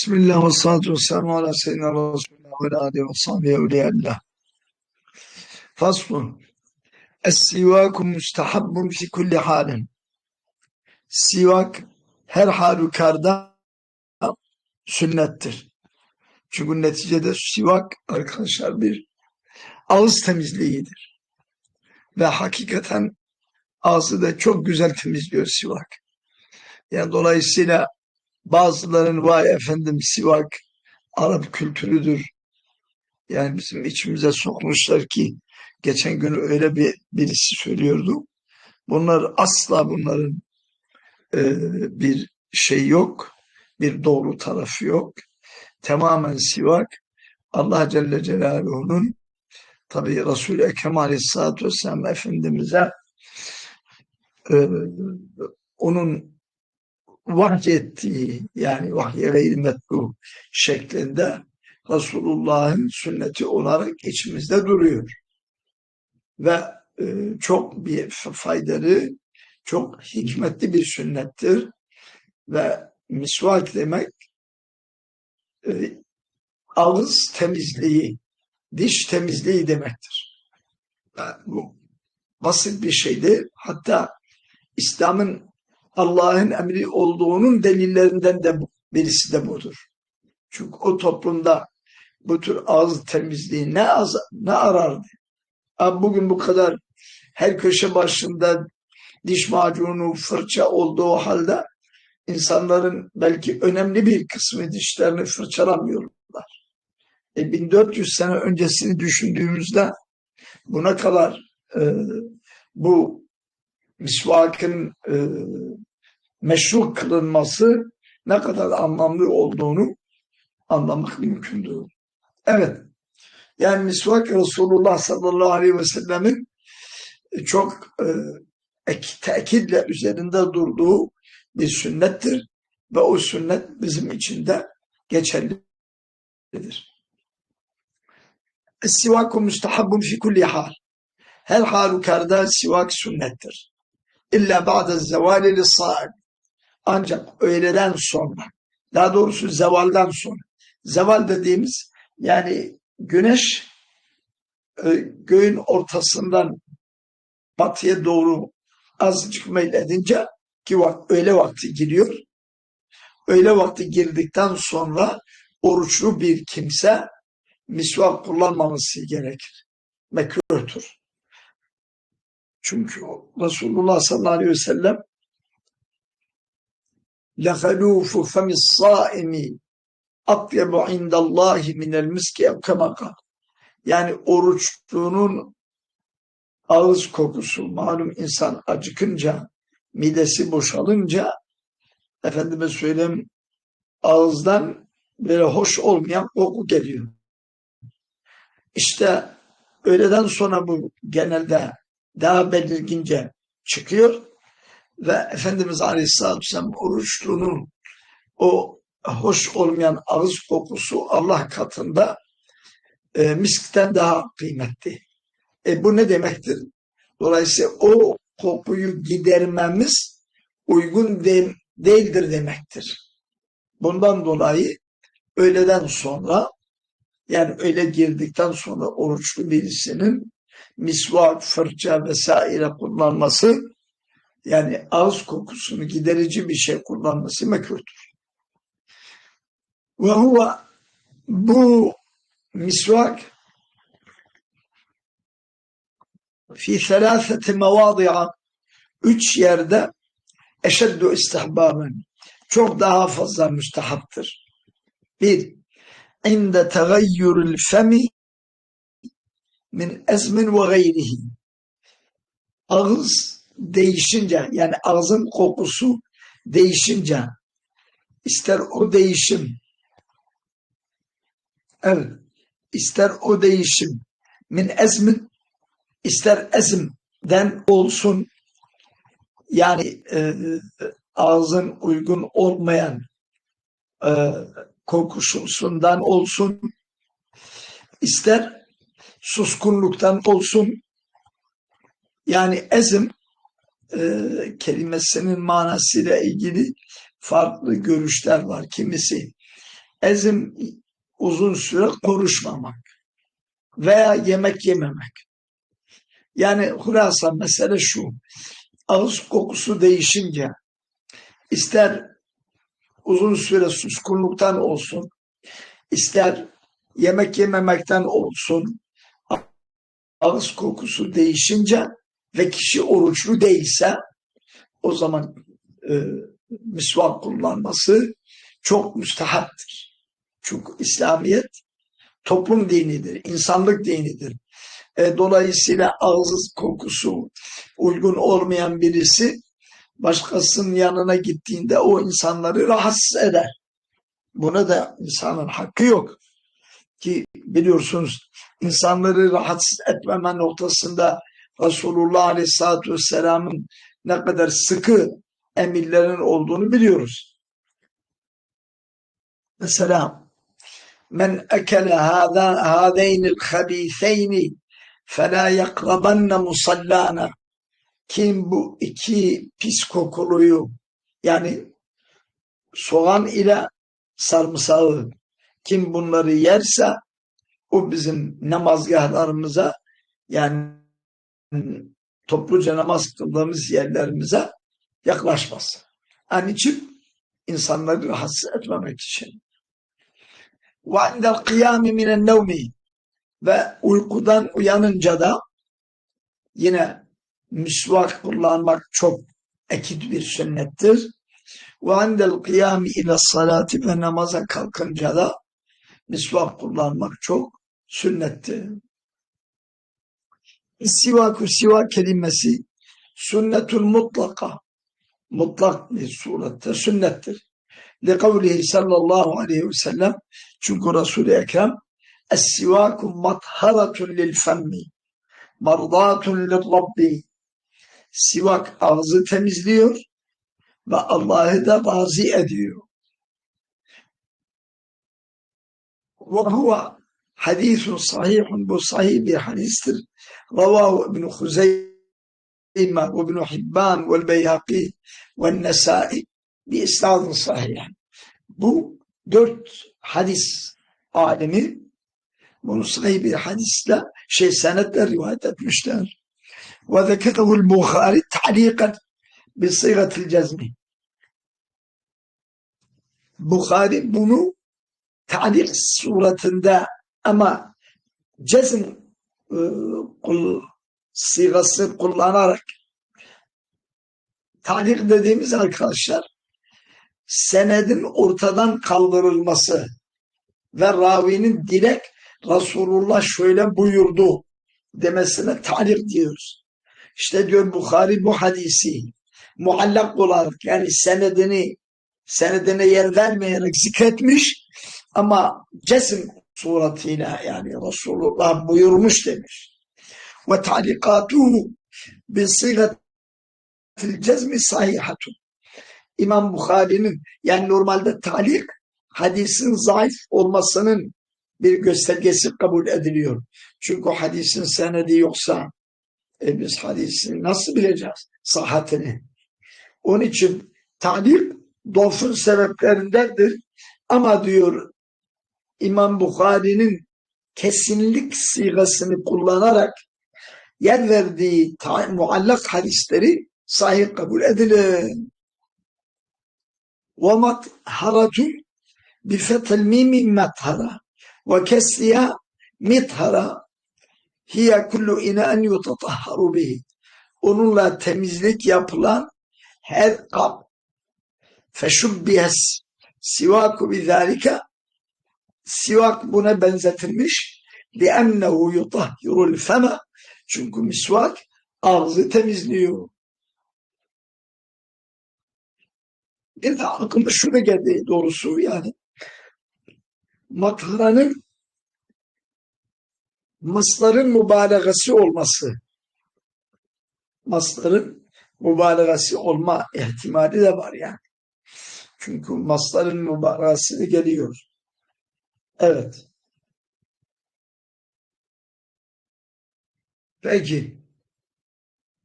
Bismillah ve salatu ve selamu ala seyyidina ve alihi ve sahbihi evliyallah. Faslun. Es-sivaku fi kulli halin. Sivak her halükarda sünnettir. Çünkü neticede sivak arkadaşlar bir ağız temizliğidir. Ve hakikaten ağzı da çok güzel temizliyor sivak. Yani dolayısıyla Bazıların vay efendim sivak Arap kültürüdür. Yani bizim içimize sokmuşlar ki geçen gün öyle bir birisi söylüyordu. Bunlar asla bunların e, bir şey yok. Bir doğru tarafı yok. Tamamen sivak Allah Celle Celaluhu'nun tabi Resul-i Ekrem Aleyhisselatü Vesselam Efendimiz'e e, onun vahyettiği yani vahye gayri metbu şeklinde Resulullah'ın sünneti olarak içimizde duruyor. Ve e, çok bir faydalı, çok hikmetli bir sünnettir. Ve misvak demek e, ağız temizliği, diş temizliği demektir. Yani bu basit bir şeydir. Hatta İslam'ın Allah'ın emri olduğunun delillerinden de birisi de budur. Çünkü o toplumda bu tür ağız temizliği ne az ne arardı. Ama bugün bu kadar her köşe başında diş macunu, fırça olduğu halde insanların belki önemli bir kısmı dişlerini fırçalamıyorlar. E 1400 sene öncesini düşündüğümüzde buna kadar e, bu misvakın e, meşru kılınması ne kadar anlamlı olduğunu anlamak mümkündür. Evet. Yani misvak Resulullah sallallahu aleyhi ve sellemin çok e, tekidle üzerinde durduğu bir sünnettir ve o sünnet bizim için de geçerlidir. Sivaku müstehabbun fi kulli hal. Her halükarda sivak sünnettir. İlla ba'de zevali li ancak öğleden sonra, daha doğrusu zevaldan sonra, zeval dediğimiz yani güneş e, göğün ortasından batıya doğru azıcık meyledince ki vak, öğle vakti giriyor. Öğle vakti girdikten sonra oruçlu bir kimse misvak kullanmaması gerekir. Mekruhtur. Çünkü Resulullah sallallahu aleyhi ve sellem لَخَلُوفُ فَمِ الصَّائِمِ اَطْيَبُ عِنْدَ اللّٰهِ مِنَ الْمِسْكِ اَوْ Yani oruçluğunun ağız kokusu, malum insan acıkınca, midesi boşalınca, efendime söyleyeyim, ağızdan böyle hoş olmayan koku geliyor. İşte öğleden sonra bu genelde daha belirgince çıkıyor ve Efendimiz Aleyhisselatü Vesselam oruçlunun o hoş olmayan ağız kokusu Allah katında e, miskten daha kıymetli. E, bu ne demektir? Dolayısıyla o kokuyu gidermemiz uygun de, değildir demektir. Bundan dolayı öğleden sonra yani öyle girdikten sonra oruçlu birisinin misvak, fırça vesaire kullanması yani ağız kokusunu giderici bir şey kullanması mekruhtur. Ve huve bu misvak fi selâfeti mevâdi'a üç yerde eşeddu istihbâben çok daha fazla müstehaptır. Bir, inde tegayyürül femi min ezmin ve gayrihi. Ağız değişince yani ağzın kokusu değişince ister o değişim evet ister o değişim min ezmin ister ezmden olsun yani e, ağzın uygun olmayan e, kokusundan olsun ister suskunluktan olsun yani ezim e, kelimesinin manasıyla ilgili farklı görüşler var. Kimisi ezim uzun süre konuşmamak veya yemek yememek. Yani hurasa mesele şu. Ağız kokusu değişince ister uzun süre suskunluktan olsun, ister yemek yememekten olsun, ağız kokusu değişince ve kişi oruçlu değilse o zaman e, misvak kullanması çok müstehaptır. Çünkü İslamiyet toplum dinidir, insanlık dinidir. E, dolayısıyla ağız kokusu uygun olmayan birisi başkasının yanına gittiğinde o insanları rahatsız eder. Buna da insanın hakkı yok. Ki biliyorsunuz insanları rahatsız etmeme noktasında Resulullah Aleyhisselatü Vesselam'ın ne kadar sıkı emirlerin olduğunu biliyoruz. Mesela men ekele hâzeynil habîtheyni felâ yakrabanne musallâna kim bu iki pis kokuluyu yani soğan ile sarımsağı kim bunları yerse o bizim namazgahlarımıza yani topluca namaz kıldığımız yerlerimize yaklaşmaz. Onun için insanları rahatsız etmemek için. وَعِنْدَ الْقِيَامِ مِنَ النَّوْمِ Ve uykudan uyanınca da yine misvak kullanmak çok ekid bir sünnettir. وَعِنْدَ الْقِيَامِ اِلَى salati Ve namaza kalkınca da misvak kullanmak çok sünnettir. Sivaku sivak kelimesi sünnetul mutlaka mutlak bir surette sünnettir. Likavlihi sallallahu aleyhi ve sellem çünkü Resul-i Ekrem Es-sivaku matharatun lil femmi mardatun lil rabbi Sivak ağzı temizliyor ve Allah'ı da razı ediyor. Ve huve hadisun sahihun bu sahih bir hadistir. Ravahu İbn-i Huzeyme ve İbn-i Hibban ve Beyhaki ve Nesai bir isnadın sahih. Bu dört hadis alemi bunu sahih bir hadisle şey senetle rivayet etmişler. Ve zeketehu'l Bukhari ta'liqan bi sıgatil cezmi. Bukhari bunu ta'lik suretinde ama cezm e, kul, sigası kullanarak ta'lik dediğimiz arkadaşlar senedin ortadan kaldırılması ve ravinin direkt Resulullah şöyle buyurdu demesine ta'lik diyoruz. İşte diyor Bukhari bu hadisi muallak olarak yani senedini senedine yer vermeyerek zikretmiş ama cesim suratıyla yani Resulullah buyurmuş demiş. Ve talikatuhu bi sigatil cezmi sahihatun. İmam Bukhari'nin yani normalde talik hadisin zayıf olmasının bir göstergesi kabul ediliyor. Çünkü hadisin senedi yoksa e biz hadisin nasıl bileceğiz sahatini? Onun için talik dofun sebeplerindendir. Ama diyor İmam Bukhari'nin kesinlik sigasını kullanarak yer verdiği muallak hadisleri sahih kabul edilir. وَمَطْهَرَةٌ بِفَتَ الْمِيمِ مَطْهَرَةٌ وَكَسْرِهَا مِطْهَرَةٌ hiye kullu inaen yutatahharu bihi. Onunla temizlik yapılan her kap. Feşubbihes sivaku bizalika Sivak buna benzetilmiş. لِأَنَّهُ يُطَهِّرُ الْفَمَ Çünkü misvak ağzı temizliyor. Bir de aklıma şurada geldi doğrusu yani. Matharanın masların mübalağası olması. Masların mübalağası olma ihtimali de var yani. Çünkü masların mübalağası geliyor. Evet. Peki.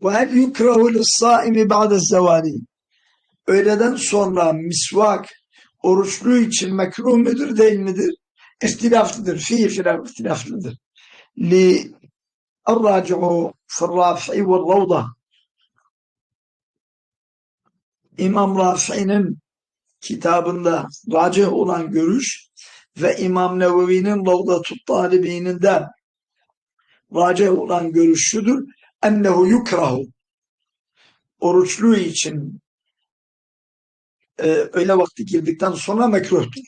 وَهَلْ يُكْرَهُ لِلصَّائِمِ بَعْدَ الزَّوَالِ Öğleden sonra misvak oruçlu için mekruh müdür değil midir? İhtilaflıdır. Fihi filan ihtilaflıdır. Li الراجع في الرافع والروضة İmam Rafi'nin kitabında racih olan görüş ve İmam Nevevi'nin Ravdatut Talibi'nin de racih olan görüş şudur. Ennehu yukrahu. Oruçlu için e, öyle vakti girdikten sonra mekruhtur.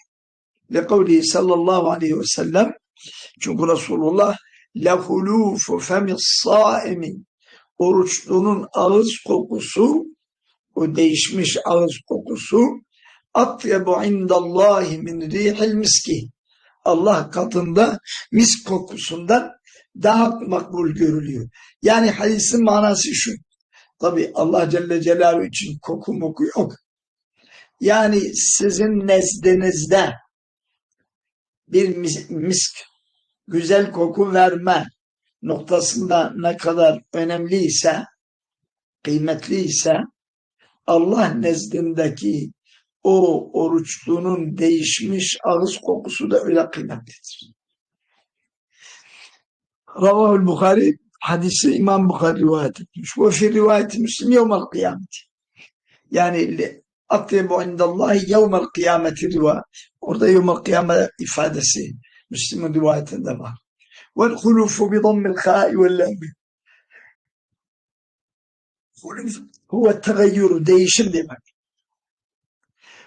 Ve kavli sallallahu aleyhi ve sellem çünkü Resulullah lehulufu femis saimi oruçlunun ağız kokusu o değişmiş ağız kokusu atyebu indallahi min rihil miski Allah katında mis kokusundan daha makbul görülüyor. Yani hadisin manası şu. Tabi Allah Celle Celaluhu için koku moku yok. Yani sizin nezdinizde bir misk güzel koku verme noktasında ne kadar önemliyse, kıymetliyse Allah nezdindeki o oruçluğunun değişmiş ağız kokusu da öyle kıymetlidir. Ravahul Bukhari hadisi İmam Bukhari rivayet etmiş. Ve fi rivayeti Müslim yevmel kıyameti. Yani atyebu indallahi yevmel kıyameti rivayet. Orada yevmel kıyamet ifadesi Müslim'in rivayetinde var. Vel hulufu bi dammil kâi vel lâmi. Huluf huve tegayyür, değişim demek.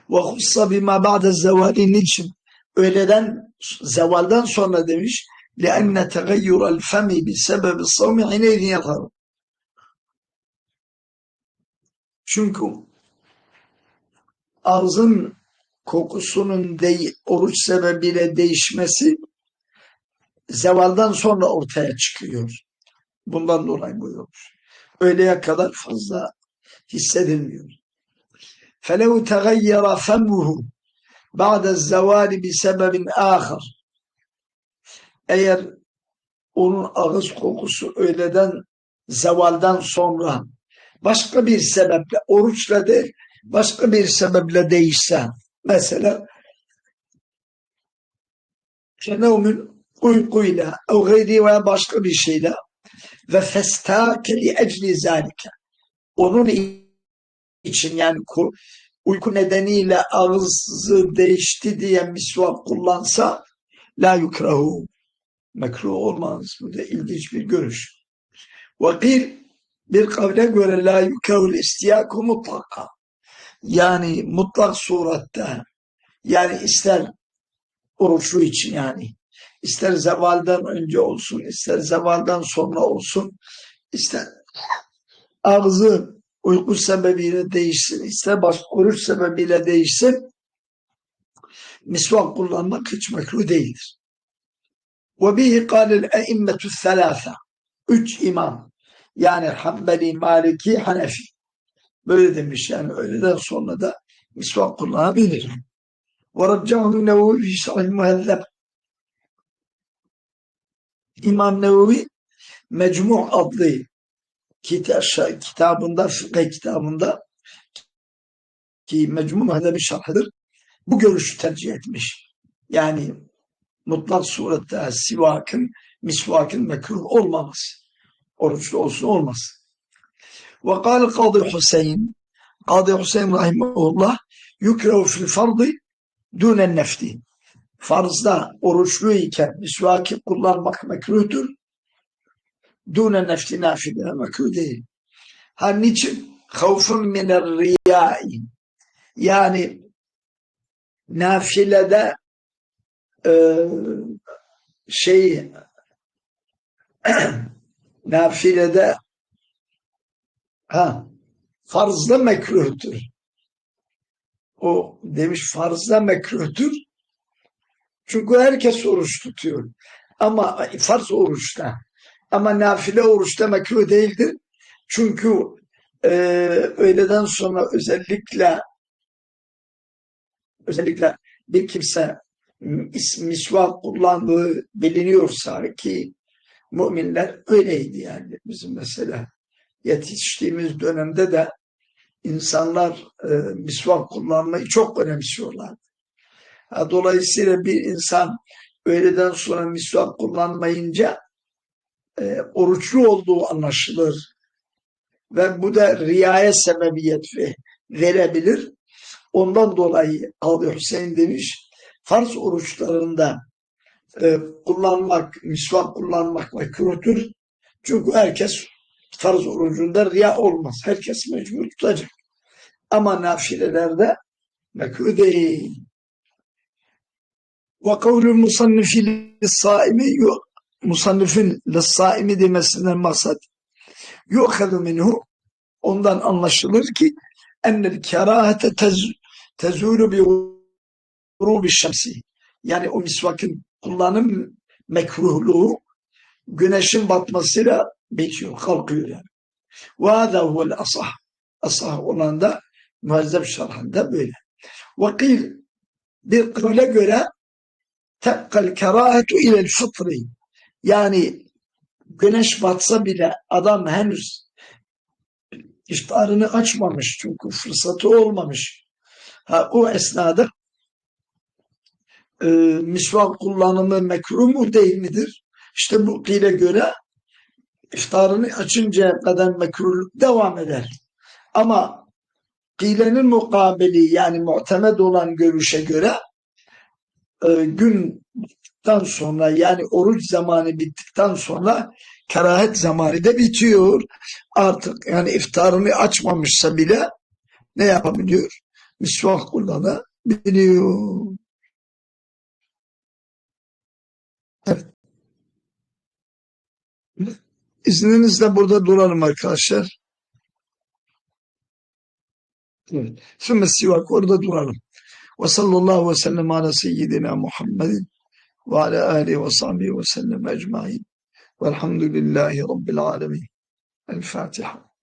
Ve hussa bima ba'de zevali niçin? Öğleden, zevaldan sonra demiş, لأن تغير الفم بسبب الصوم حينئذ يظهر. Çünkü ağzın kokusunun de, oruç sebebiyle değişmesi zevaldan sonra ortaya çıkıyor. Bundan dolayı buyurmuş. Öğleye kadar fazla hissedilmiyor. فَلَوْ تَغَيَّرَ فَمُّهُ بَعْدَ الزَّوَالِ بِسَبَبٍ آخر Eğer onun ağız kokusu öğleden zevaldan sonra başka bir sebeple oruçla değil başka bir sebeple değişse Mesela kenevmün uykuyla o gayri veya başka bir şeyle ve festâke li ecli zâlike onun için yani uyku nedeniyle ağzı değişti diye misvak kullansa la yukrahu mekruh olmaz. Bu da ilginç bir görüş. Vakil bir kavle göre la yukrahul istiyaku mutlaka yani mutlak surette yani ister oruçlu için yani ister zevalden önce olsun ister zevalden sonra olsun ister ağzı uyku sebebiyle değişsin, ister başka oruç sebebiyle değişsin, misvak kullanmak hiç mekruh değildir. Ve bihi kâlel e'immetü selâfe. Üç imam. Yani Hanbeli, Maliki, Hanefi. Böyle demiş yani öğleden sonra da misvak kullanabilir. Ve rabcahu nevevi fi sahih muhelleb. İmam Nevevi Mecmu adlı kitabında, fıkıh kitabında ki Mecmu Muhezzebi şarhıdır. Bu görüşü tercih etmiş. Yani mutlak surette sivakın, misvakın mekruh olmaması. Oruçlu olsun olmasın. Ve kâle Kadı Hüseyin Kadı Hüseyin rahimahullah yukrehu fil fardı dünen nefti. Farzda oruçlu iken misvaki kullanmak mekruhtur. Nefti nafile mekruh değil. Ha niçin? Havfun miner riyai. Yani nafilede e, şey nafilede Ha, farzda mekruhtur. O demiş farzda mekruhtur. Çünkü herkes oruç tutuyor. Ama farz oruçta. Ama nafile oruçta mekruh değildir. Çünkü e, öğleden sonra özellikle özellikle bir kimse misvak kullandığı biliniyorsa ki müminler öyleydi yani bizim mesela yetiştiğimiz dönemde de insanlar e, misvak kullanmayı çok önemsiyorlar. Ha, Dolayısıyla bir insan öğleden sonra misvak kullanmayınca e, oruçlu olduğu anlaşılır. Ve bu da riyaya sebebiyet ve- verebilir. Ondan dolayı Abi Hüseyin demiş, farz oruçlarında e, kullanmak, misvak kullanmak mekruhtur. Çünkü herkes farz orucunda riya olmaz. Herkes mecbur tutacak. Ama nafilelerde mekruh değil. Ve kavlül musannifi yok. Musannifin lissaimi demesinden maksat yu'khadu minhu ondan anlaşılır ki ennel kerahete tez, tezulu bi gurubi şemsi. Yani o misvakın kullanım mekruhluğu güneşin batmasıyla bitiyor, kalkıyor yani. Ve hâzâ huvel asah. Asah olan da muhazzeb şerhinde böyle. Vakil bir kıvle göre tekkal kerahetu ilel fıtri. Yani güneş batsa bile adam henüz iftarını açmamış çünkü fırsatı olmamış. Ha, o esnada e, misvak kullanımı mekruh mu değil midir? İşte bu dile göre iftarını açıncaya kadar mekruhluk devam eder. Ama Kilenin mukabili yani muhtemed olan görüşe göre e, günden sonra yani oruç zamanı bittikten sonra kerahet zamanı da bitiyor. Artık yani iftarını açmamışsa bile ne yapabiliyor? Misvak kullanabiliyor. Evet. İzninizle burada duralım arkadaşlar. Evet. Sümme sivak orada duralım. Ve sallallahu ve sellem ala seyyidina Muhammedin ve ala alihi ve sahbihi ve sellem ecmain. Velhamdülillahi Rabbil alemin. El Fatiha.